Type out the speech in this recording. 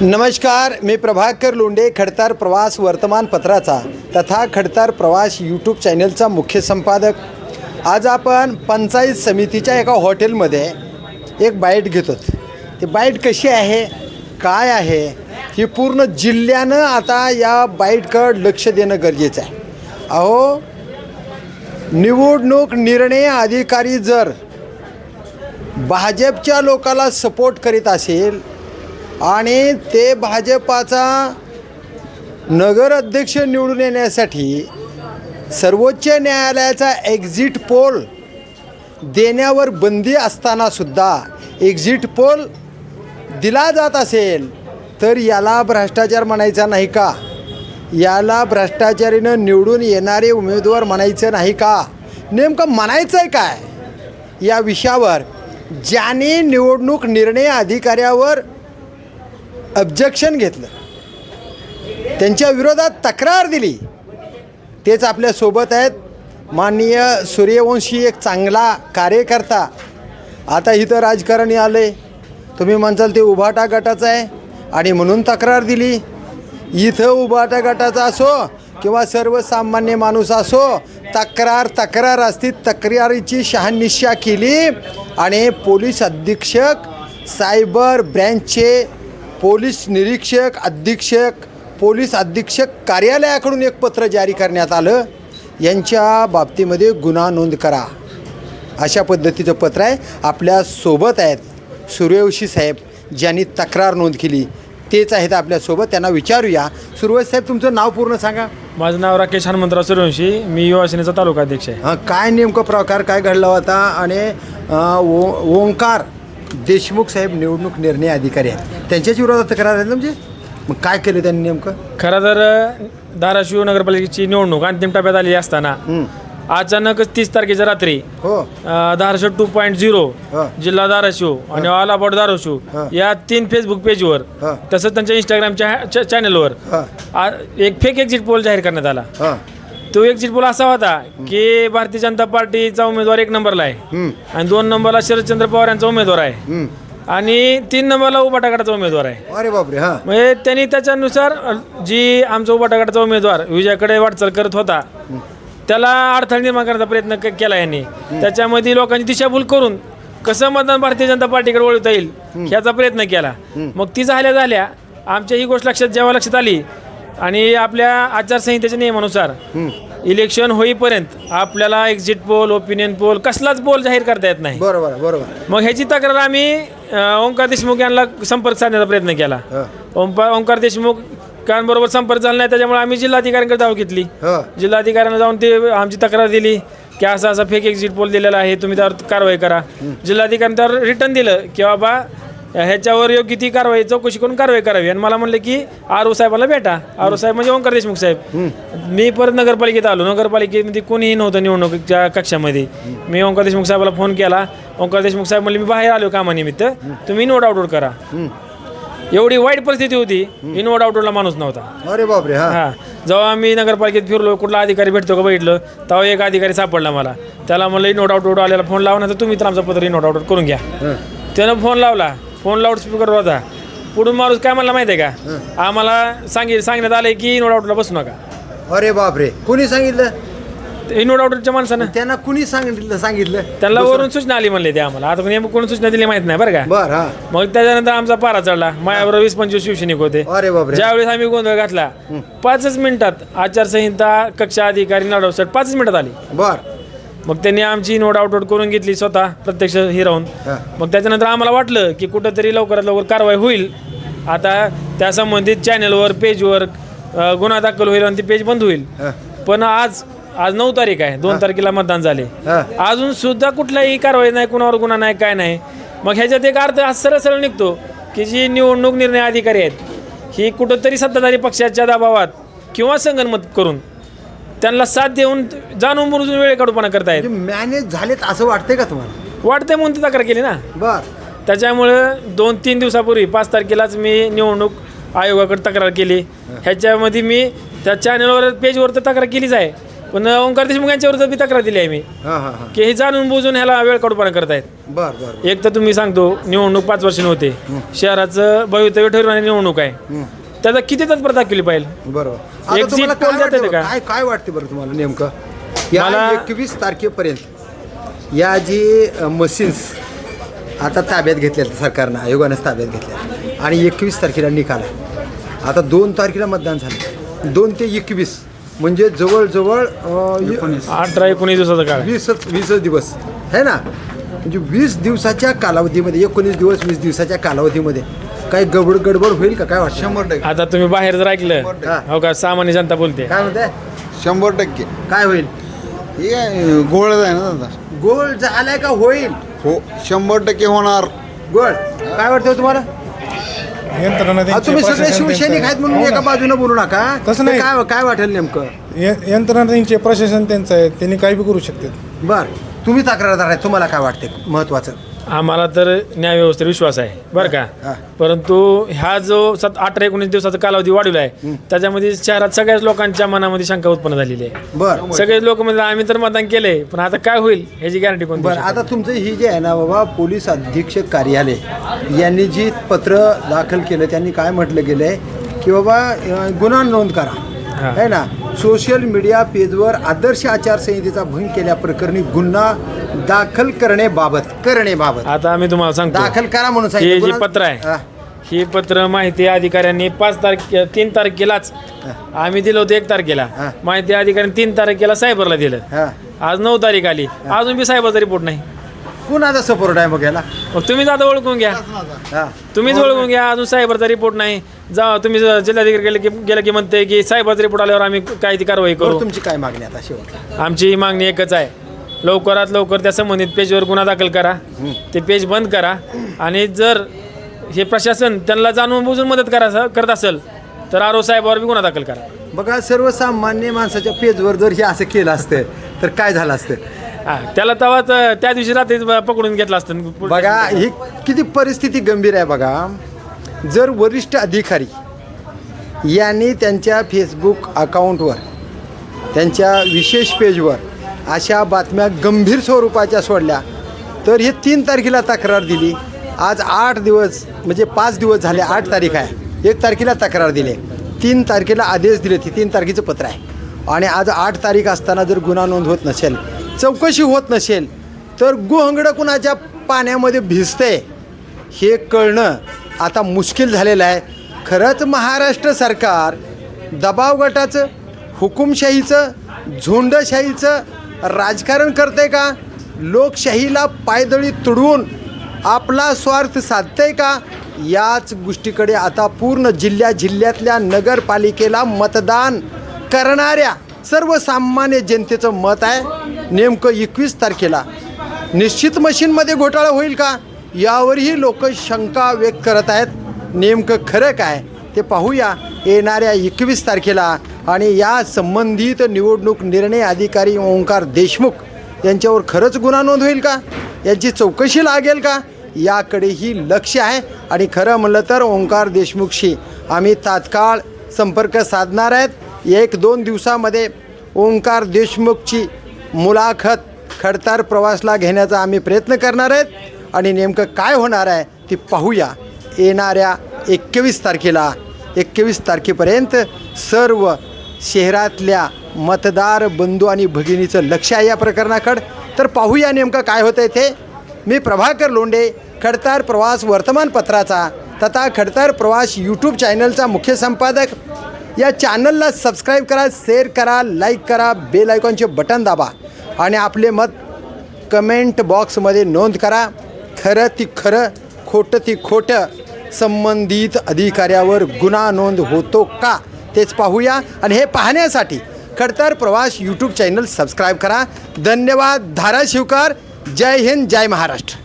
नमस्कार मी प्रभाकर लोंडे खडतार प्रवास वर्तमानपत्राचा तथा खडतार प्रवास यूट्यूब चॅनलचा मुख्य संपादक. आज आपण पंचायत समितीच्या एका हॉटेलमध्ये एक बाईट घेतो ती बाईट कशी आहे काय आहे ही पूर्ण जिल्ह्यानं आता या बाईटकडं लक्ष देणं गरजेचं आहे. अहो निवडणूक निर्णय अधिकारी जर भाजपच्या लोकाला सपोर्ट करीत असेल आणि ते भाजपाचा नगर अध्यक्ष निवडून येण्यासाठी सर्वोच्च न्यायालयाचा एक्झिट पोल देण्यावर बंदी असतानासुद्धा एक्झिट पोल दिला जात असेल तर याला भ्रष्टाचार म्हणायचा नाही का? याला भ्रष्टाचारीनं निवडून येणारे उमेदवार म्हणायचं नाही का? नेमकं म्हणायचं आहे काय? या विषयावर ज्याने निवडणूक निर्णय अधिकाऱ्यावर ऑब्जेक्शन घेतलं त्यांच्या विरोधात तक्रार दिली तेच आपल्यासोबत आहेत. माननीय सूर्यवंशी एक चांगला कार्यकर्ता. आता इथं राजकारणी आले तुम्ही म्हणसाल ते उभाटा गटाचं आहे आणि म्हणून तक्रार दिली. इथं उभाटा गटाचा असो किंवा सर्वसामान्य माणूस असो तक्रार तक्रार असती तक्रारीची शहानिशा केली आणि पोलीस अधीक्षक सायबर ब्रँचचे पोलीस निरीक्षक अधीक्षक पोलीस अधीक्षक कार्यालयाकडून एक पत्र जारी करण्यात आलं. यांच्या बाबतीमध्ये गुन्हा नोंद करा. अशा पद्धतीचं पत्र आहे. आपल्यासोबत आहेत सूर्यवंशी साहेब ज्यांनी तक्रार नोंद केली. तेच आहेत आपल्यासोबत. त्यांना विचारूया. सूर्यवंशी साहेब तुमचं नाव पूर्ण सांगा. माझं नाव राकेश हनुमंतराव सूर्यवंशी मी युवासेनेचा तालुका अध्यक्ष आहे. हां काय नेमकं प्रकार काय घडला होता? आणि अं, ओ ओंकार देशमुख साहेब निवडणूक निर्णय अधिकारी आहेत. त्यांच्याच विरोधात तक्रार आहे म्हणजे? मग काय केलं त्यांनी नेमकं? खरं तर अ, धाराशिव नगरपालिकेची निवडणूक अंतिम टप्प्यात आलेली असताना अचानकच तीस तारखेच्या रात्री हो. अ, धाराशिव टू पॉईंट झिरो हा. जिल्हा धाराशिव आणि ऑल अबाउट धाराशिव. या तीन फेसबुक पेजवर हा. तसंच त्यांच्या इंस्टाग्रामच्या चॅनलवर हां. एक फेक एक्झिट पोल जाहीर करण्यात आला. हां. तो एक्झिट पोल असा होता की भारतीय जनता पार्टीचा उमेदवार एक नंबरला आहे हम्म, आणि दोन नंबरला शरदचंद्र पवार यांचा उमेदवार आहे. हम्म. आणि तीन नंबरला उभाटा गटाचा उमेदवार आहे. अरे बापरे हां. म्हणजे त्यांनी त्याच्यानुसार जी आमचा उभाटा गटाचा उमेदवार विजयाकडे वाटचाल करत होता त्याला अडथळा निर्माण करण्याचा प्रयत्न क- केला यांनी त्याच्यामध्ये लोकांची दिशाभूल करून कसं मतदान भारतीय जनता पार्टीकडे वळवता येईल ह्याचा प्रयत्न केला मग ती झाल्या झाल्या आमच्या ही गोष्ट लक्षात जेव्हा लक्षात आली आणि आपल्या आचारसंहितेच्या नियमानुसार इलेक्शन होईपर्यंत आपल्याला एक्झिट पोल ओपिनियन पोल कसलाच पोल जाहीर करता येत नाही बरोबर आहे, बरोबर आहे. मग ह्याची तक्रार आम्ही अ, ओंकार देशमुख यांना संपर्क साधण्याचा प्रयत्न केला हा. ओंकार देशमुख बरोबर संपर्क झाला नाही त्याच्यामुळे आम्ही जिल्हाधिकाऱ्यांकडे धाव घेतली. हा. जिल्हाधिकाऱ्यांना जाऊन ते आमची तक्रार दिली की असा असा फेक एक्झिट पोल दिलेला आहे तुम्ही त्यावर कारवाई करा. जिल्हाधिकाऱ्यांनी त्यावर रिटर्न दिलं की बाबा ह्याच्यावर योग्य ती कारवाई चौकशी करून कारवाई करावी. आणि मला म्हणलं की आर ओ साहेबाला भेटा. आर ओ साहेब म्हणजे ओंकार देशमुख साहेब. मी परत नगरपालिकेत आलो. नगरपालिकेमध्ये कोणीही नव्हतं निवडणुकीच्या कक्षामध्ये. मी ओंकार देशमुख साहेबाला फोन केला. ओंकार देशमुख साहेब म्हणले मी बाहेर आलो कामानिमित्त. तुम्ही नोट आउटवर्ड करा. एवढी वाईट परिस्थिती होती इनवड आउटवर्डला माणूस नव्हता. अरे बापरे हां. हा. जेव्हा आम्ही नगरपालिकेत फिरलो कुठला अधिकारी भेटतो का बघितलं तेव्हा एक अधिकारी सापडला मला. त्याला म्हणलं नोट आउट आलेला फोन लावा ना तर तुम्ही तर आमचा पत्र नोट आउट करून घ्या. त्यानं फोन लावला. फोन लाऊड स्पीकर होता. पुढून माणूस काय म्हणला माहिती आहे का आम्हाला सांगित सांगण्यात आलंय की नोट आउटला बसू नका. अरे बापरे. कुणी सांगितलं? नोट आउटच्या माणसानं? त्यांना कुणी सांगितलं सांगितलं? त्यांना वरून सूचना आली म्हणले ते आम्हाला. आता नेमकं कोणी सूचना दिली माहीत नाही बरं का? बर हां. मग त्याच्यानंतर आमचा पारा चढला. माझ्याबरोबर वीस पंचवीस शिवसैनिक होते. अरे बापरे. ज्यावेळेस आम्ही गोंधळ घातला पाचच मिनिटात आचारसंहिता कक्षा अधिकारी नडवसट पाचच मिनिटात आली. बर. मग त्यांनी आमची नोट आउट करून घेतली स्वतः प्रत्यक्ष ही राहून. हा. मग त्याच्यानंतर आम्हाला वाटलं की कुठंतरी लवकरात लवकर कारवाई होईल. आता त्या संबंधित चॅनलवर पेजवर गुन्हा दाखल होईल आणि ती पेज बंद होईल. हा. पण आज आज नऊ तारीख आहे. दोन तारखेला मतदान झाले. हा. अजून सुद्धा कुठलाही कारवाई नाही कुणावर गुन्हा नाही काय नाही. मग ह्याच्यात एक अर्थ हा सरळ सरळ निघतो की जी निवडणूक निर्णय अधिकारी आहेत ही कुठंतरी सत्ताधारी पक्षाच्या दबावात किंवा संगनमत करून त्यांना साथ देऊन जाणून बुजून वेळ काढूपणा करतायत. म्हणजे मॅनेज झालेत असं वाटतंय का तुम्हाला? वाटते म्हणून ती तक्रार केली ना. बर. त्याच्यामुळं दोन तीन दिवसापूर्वी पाच तारखेलाच मी निवडणूक आयोगाकडे तक्रार केली. ह्याच्यामध्ये मी त्या चॅनलवर पेजवर तर तक्रार केलीच आहे. पण ओंकार देशमुख यांच्यावर बी तक्रार दिली आहे मी. हां हां हां. की हे जाणून बुजून ह्याला वेळ काढूपणा करतायत. बर बर बर. एक तर तुम्ही सांगतो निवडणूक पाच वर्षांनी होते शहराचं भवितव्य ठरवणारी निवडणूक आहे. त्याचा किती तत्परता केली पाहिजे? बरोबर. आता Exit तुम्हाला काय poll देते वाटतं का? काय? काय वाटते बरं तुम्हाला नेमकं? या मला- एकवीस तारखेपर्यंत या जी मशीन्स आता ताब्यात घेतल्या सरकारनं आयोगानं ताब्यात घेतल्या आणि एकवीस तारखेला निकाल आहे. आता दोन तारखेला मतदान झालं. दोन ते एकवीस म्हणजे जवळजवळ अठरा एकोणीस दिवसाचा काळ आहे. वीसच वीसच दिवस. है ना? म्हणजे वीस दिवसाच्या कालावधीमध्ये एकोणीस दिवस वीस दिवसाच्या कालावधीमध्ये काही गडबड गडबड होईल का? काय वाटतं? शंभर टक्के. आता तुम्ही बाहेर जर ऐकलं हा. हो का? सामान्य जनता बोलते. काय म्हणते? शंभर टक्के. काय होईल? हे काय गोळच आहे ना दादा गोल झालाय का होईल? हो शंभर टक्के होणार. गोळ. काय वाटतं तुम्हाला? यंत्रणा त्यांची, तुम्ही सगळे प्रशासन शिवसैनिक त्यांचं. आहेत म्हणून हो एका. बाजूने बोलू नका. तसं ते नाही. काय काय वाटेल नेमकं? य- यंत्रणा त्यांचे प्रशासन त्यांचं आहे. त्यांनी काही बी करू शकतात. बर. तुम्ही तक्रारदार आहे तुम्हाला काय वाटते महत्वाचं. आम्हाला तर न्याय व्यवस्थेवर विश्वास आहे बरं हा. का परंतु ह्या जो सात अठरा एकोणीस दिवसाचा कालावधी वाढवला आहे त्याच्यामध्ये शहरात सगळ्याच लोकांच्या मनामध्ये शंका उत्पन्न झालेली आहे बर सगळेच लोक म्हणजे आम्ही तर मतदान केलंय पण आता काय होईल ह्याची गॅरंटी कोण बर? आता तुमचं ही जे आहे ना बाबा पोलीस अधीक्षक कार्यालय यांनी जी पत्र दाखल केलं त्यांनी काय म्हटलं गेलंय की बाबा गुन्हा नोंद करा हा. है ना सोशल मीडिया पेजवर आदर्श आचारसंहितेचा भंग केल्याप्रकरणी गुन्हा दाखल करण्याबाबत करण्याबाबत. आता आम्ही तुम्हाला सांगतो. दाखल करा म्हणून हे. जे गुन्हा- पत्र आहे हा. ही पत्र माहिती अधिकाऱ्यांनी पाच तारखे तीन तारखेलाच आम्ही दिलं होतं एक तारखेला. हा. माहिती अधिकाऱ्यांनी तीन तारखेला सायबरला दिलं. हा. आज नऊ तारीख आली. अजून बी सायबरचा रिपोर्ट नाही. कुणाचा सपोर्ट आहे मग याला? मग तुम्हीच आता ओळखून घ्या. हा. तुम्हीच ओळखून घ्या. अजून सायबरचा रिपोर्ट नाही. जा तुम्ही जिल्हाधिकारी गेले की गेलं की म्हणते की सायबरचा रिपोर्ट आल्यावर आम्ही काय ती कारवाई बरं, करू. तुमची काय मागणी आता शेवट आमची ही मागणी एकच आहे. लवकरात लवकर त्या संबंधित पेजवर गुन्हा दाखल करा. ते पेज बंद करा. आणि जर हे प्रशासन त्यांना जाणून बुजून मदत करा करत असेल तर आरो साहेबावर बी गुन्हा दाखल करा. बघा सर्वसामान्य माणसाच्या पेजवर जर हे असं केलं असतं तर काय झालं असतं? हा, त्याला तेव्हाच त्या दिवशी रात्री पकडून घेतलं असतं. बघा ही किती परिस्थिती गंभीर आहे बघा. जर वरिष्ठ अधिकारी यांनी त्यांच्या फेसबुक अकाउंटवर त्यांच्या विशेष पेजवर अशा बातम्या गंभीर स्वरूपाच्या सोडल्या तर हे तीन तारखेला तक्रार दिली. आज आठ दिवस म्हणजे पाच दिवस झाले आठ तारीख आहे. एक तारखेला तक्रार दिली. तीन तारखेला आदेश दिले. ती तीन तारखेचं पत्र आहे. आणि आज आठ तारीख असताना जर गुन्हा नोंद होत नसेल चौकशी होत नसेल तर गुहंगडं कुणाच्या पाण्यामध्ये भिजते हे कळणं आता मुश्किल झालेलं आहे. खरंच महाराष्ट्र सरकार दबाव गटाचं हुकुमशाहीचं झोंडशाहीचं राजकारण करते का? लोकशाहीला पायदळी तुडवून आपला स्वार्थ साधतंय का? याच गोष्टीकडे आता पूर्ण जिल्ह्या जिल्ह्यातल्या नगरपालिकेला मतदान करणाऱ्या सर्वसामान्य जनतेचं मत आहे. नेमकं एकवीस तारखेला निश्चित मशीनमध्ये घोटाळा होईल का? यावरही लोक शंका व्यक्त करत आहेत. नेमकं खरं काय ते पाहूया येणाऱ्या एकवीस तारखेला. आणि या संबंधित निवडणूक निर्णय अधिकारी ओंकार देशमुख यांच्यावर खरंच गुन्हा नोंद होईल का? यांची चौकशी लागेल का? याकडेही लक्ष आहे. आणि खरं म्हणलं तर ओंकार देशमुखशी आम्ही तात्काळ संपर्क साधणार आहेत. एक दोन दिवसामध्ये ओंकार देशमुखची मुलाखत खडतार प्रवासला घेण्याचा आम्ही प्रयत्न करणार आहेत आणि नेमकं काय होणार आहे ती पाहूया. येणाऱ्या एकवीस तारखेला एकवीस तारखेपर्यंत सर्व शहरातल्या मतदार बंधू आणि भगिनीचं लक्ष आहे या प्रकरणाकडं. तर पाहूया नेमकं काय होतं आहे ते मी प्रभाकर लोंडे खडतार प्रवास वर्तमानपत्राचा तथा खडतार प्रवास यूट्यूब चॅनलचा मुख्य संपादक या चॅनलला सबस्क्राईब करा शेअर करा लाईक करा बेल आयकॉनचे बटन दाबा. आणि आपले मत कमेंट बॉक्समध्ये नोंद करा. खरं ती खरं खोटं ती खोटं संबंधित अधिकाऱ्यावर गुन्हा नोंद होतो का तेच पाहूया. आणि हे पाहण्यासाठी खडतर प्रवास यूट्यूब चॅनल सबस्क्राईब करा. धन्यवाद. धाराशिवकर. जय हिंद जय महाराष्ट्र.